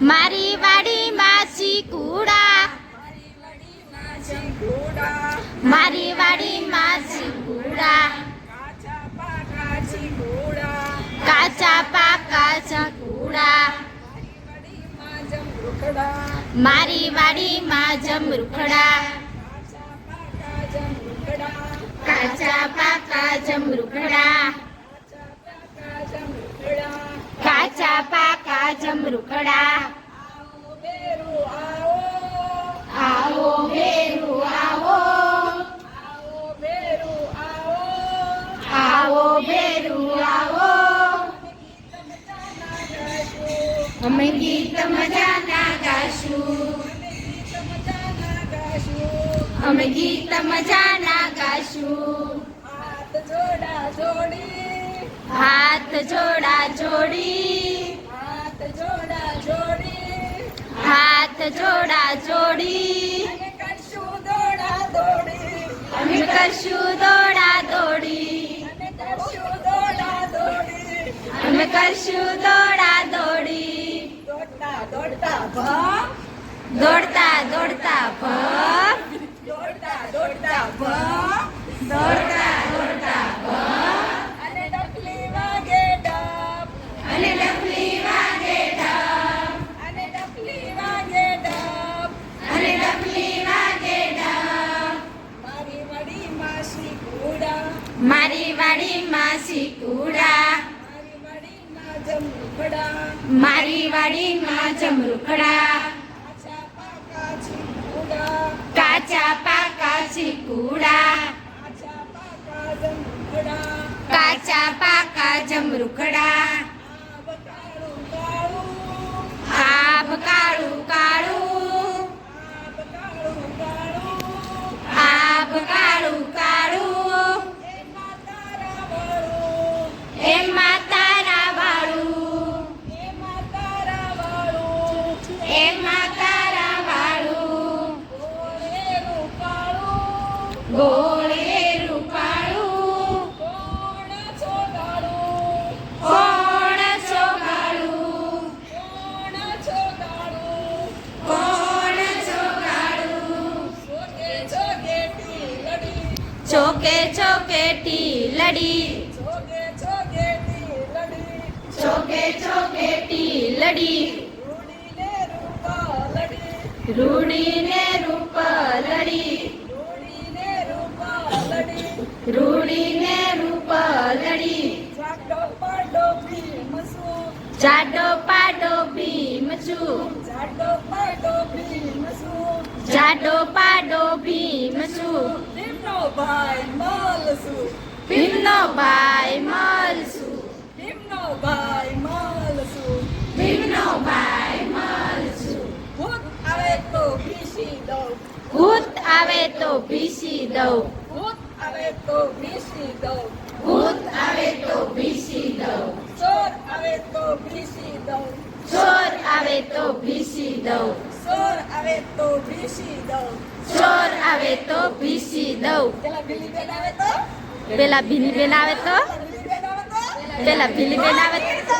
મારી વાડી માસી કુડા. મારી વળી માસી કુડા. મારી વાડીમાં જમરૂખડા કાચા પાકા જમરૂખડા કાચા પાકા જમરૂખડા આવો મેરુ આવો. આવો મેરુ આવો. અમે ગીત મજાના અમે ગીત મજાના ગાશું. હાથ જોડા જોડી. હાથ જોડા જોડી. હાથ જોડા જોડી. હાથ જોડા જોડી. અને કરશું દોડા દોડી. અમે કરશું દોડા દોડી. અને કરશું દોડા દોડી. અમે કરશું દોડા દોડી. દોડતા દોડતા ભ. દોડતા દોડતા ભ. દોડતા દોડતા ભમ દોડતા દોડતા અને ડફલી વાગે ડફ અને ડફલી વાગે ઢબ અને ડફલી વાગે ડફ અને ડફલી વાગે ઢબ મારી વડી માસી કુડા મારી વાડીમાં શીકુડા મારી વડીમાં જમરૂખડા મારી વાડીમાં જમરૂખડા કાચા પાકા ચીકુડા કાચા પાકા શીકુડા કાચા પાકા ચોકે છોકેટી લડી. લડી. ચોકે ચોકેટી લડી. રૂડીને રૂપા લડી. રૂડીને રૂપ લડી. રૂડીને રૂપા લડી. રૂડીને રૂપ લડી. જાડો પાડો ભીમસુ. જાડો પાડો ભીમચું જાડો પાડો ભીમસુ. જાડો પાડો ભીમચું ભીમનો ભાઈ મલસુ. ભીમનો ભાઈ મળશું ભીમનો ભાઈ મલસુ. ભીમનો ભાઈ મળશું ભૂત આવે તો ભીસી દઉં. ભૂત આવે તો ભીસી દઉં. ભૂત આવે તો ભીસી દઉં. ભૂત આવે તો ભીસી દઉં. ચોર આવે તો ભીસી દઉં. ચોર આવે તો ભીસી દઉં. ચોર આવે તો ભીસી દઉં. ચોર આવે તો ભીસી દઉં. પેલા બિલી બેન આવે તો? પેલા ભીલી બેન આવે તો?